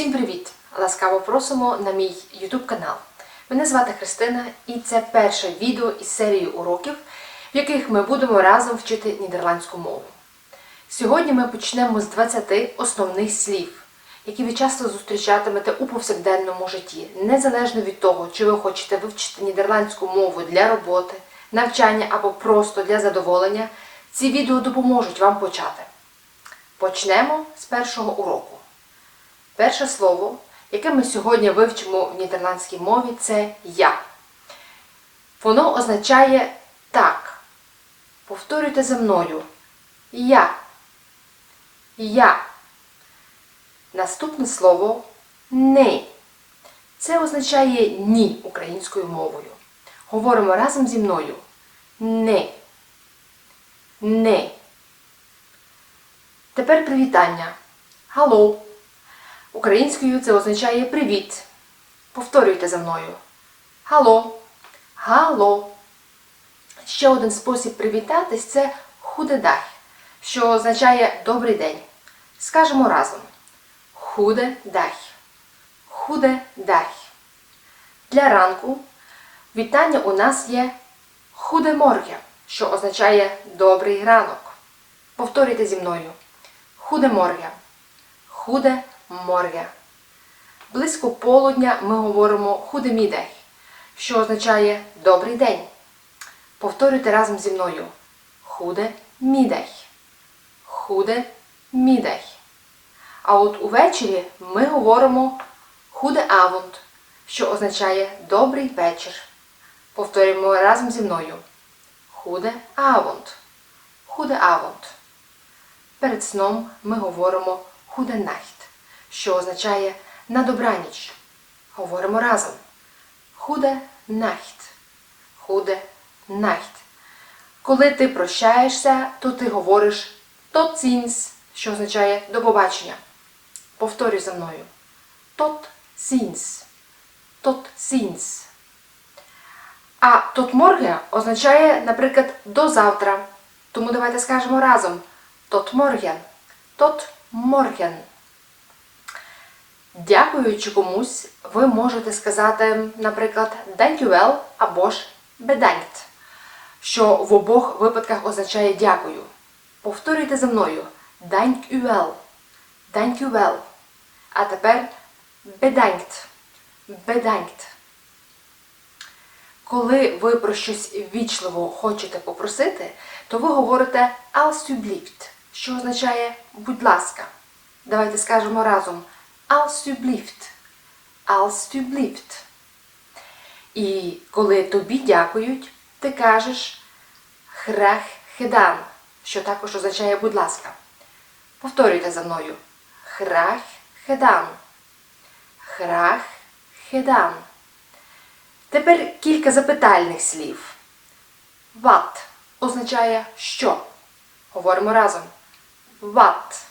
Всім привіт! Ласкаво просимо на мій YouTube канал. Мене звати Христина і це перше відео із серії уроків, в яких ми будемо разом вчити нідерландську мову. Сьогодні ми почнемо з 20 основних слів, які ви часто зустрічатимете у повсякденному житті, незалежно від того, чи ви хочете вивчити нідерландську мову для роботи, навчання або просто для задоволення. Ці відео допоможуть вам почати. Почнемо з першого уроку. Перше слово, яке ми сьогодні вивчимо в нідерландській мові, це я. Воно означає так. Повторюйте за мною. Я. Я. Наступне слово не. Це означає ні українською мовою. Говоримо разом зі мною. Не. Не. Тепер привітання. Алло. Українською це означає привіт. Повторюйте за мною. Гало. Гало. Ще один спосіб привітатись це худедаг, що означає добрий день. Скажемо разом. Худедаг. Худедаг. Для ранку вітання у нас є худеморге, що означає добрий ранок. Повторюйте зі мною. Худеморге. Худе морге. Близько полудня ми говоримо худемідех, що означає добрий день. Повторюйте разом зі мною. Худе мідех. Худе мідех. А от увечері ми говоримо худе авонд, що означає добрий вечір. Повторюємо разом зі мною. Худе авонд. Худе авонд. Перед сном ми говоримо худе нахт, що означає на добраніч. Говоримо разом. Худе нахт. Худе нахт. Коли ти прощаєшся, то ти говориш тот сінс, що означає до побачення. Повторюй за мною. Тот сінс. Тот сінс. А тот морге означає, наприклад, до завтра. Тому давайте скажемо разом. Тот морген. Тот морген. Дякуючи комусь, ви можете сказати, наприклад, «Thank you well» або ж «bedankt», що в обох випадках означає дякую. Повторюйте за мною «Thank you well», «Thank you well». А тепер «bedankt», «bedankt». Коли ви про щось ввічливо хочете попросити, то ви говорите «alsjeblieft», що означає «будь ласка». Давайте скажемо разом «alsjeblieft», «alsjeblieft». І коли тобі дякують, ти кажеш «graag gedaan», що також означає «будь ласка». Повторюйте за мною «graag gedaan», «graag gedaan». Тепер кілька запитальних слів. What означає що. Говоримо разом. What.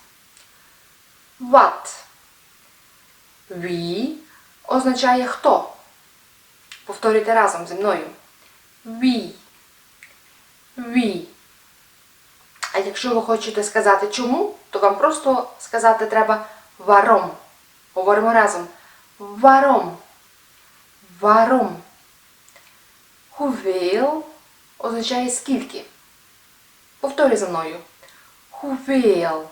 What. We означає хто. Повторюйте разом зі мною. We. We. А якщо ви хочете сказати чому, то вам просто сказати треба варом. Говоримо разом. Варом. Варом. Hoeveel означає скільки. Повторюй за мною. Hoeveel.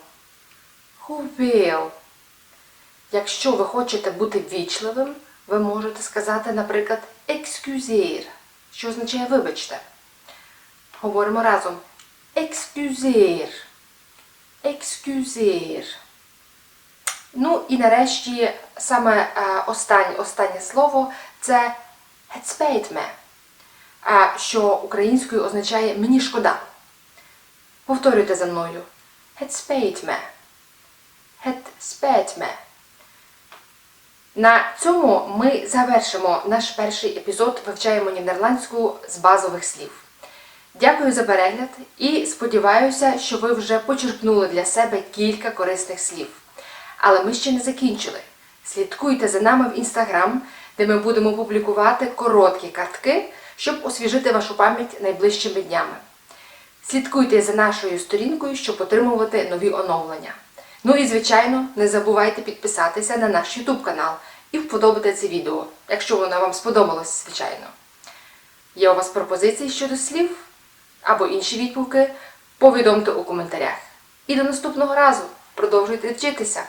Hoeveel. Якщо ви хочете бути ввічливим, ви можете сказати, наприклад, excuseer, що означає вибачте. Говоримо разом. Excuseer. Excuseer. Ну і нарешті саме е, останнє, останнє слово це het spijt а що українською означає мені шкода. Повторюйте за мною. Het spijt На цьому ми завершимо наш перший епізод Вивчаємо нідерландську з базових слів. Дякую за перегляд і сподіваюся, що ви вже почерпнули для себе кілька корисних слів. Але ми ще не закінчили. Слідкуйте за нами в інстаграм, де ми будемо публікувати короткі картки, щоб освіжити вашу пам'ять найближчими днями. Слідкуйте за нашою сторінкою, щоб отримувати нові оновлення. Ну і звичайно, не забувайте підписатися на наш YouTube канал і вподобати це відео, якщо воно вам сподобалось, звичайно. Є у вас пропозиції щодо слів або інші відгуки, повідомте у коментарях. І до наступного разу продовжуйте вчитися!